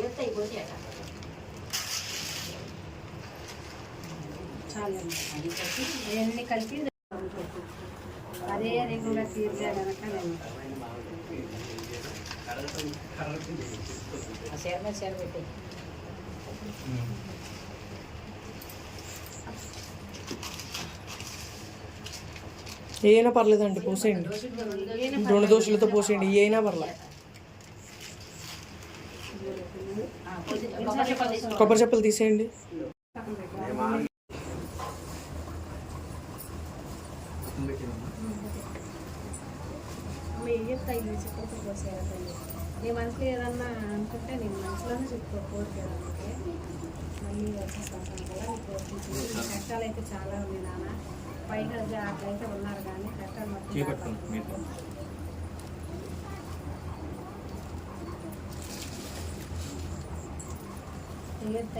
ఏదైతే అయిపోతే అట అది కలిపి అవన్నీ కలిపి అదే రింగుగా తీర్చా కనుక నేను ఆ చీర మీద చీర పెట్టి ఏమైనా పర్లేదండి పోసేయండి. రెండు దోశలతో పోసేయండి ఏ అయినా పర్లేదు చెప్పుకోవచ్చు పోసారా తల్లి నీ మనసులో ఏదన్నా అనుకుంటే నేను మనసులోనే మళ్ళీ కష్టాలు అయితే చాలా ఉన్నాయి నాన్న. పైన అట్లయితే ఉన్నారు కానీ కష్టాలు మొత్తం ఇయ్యత్త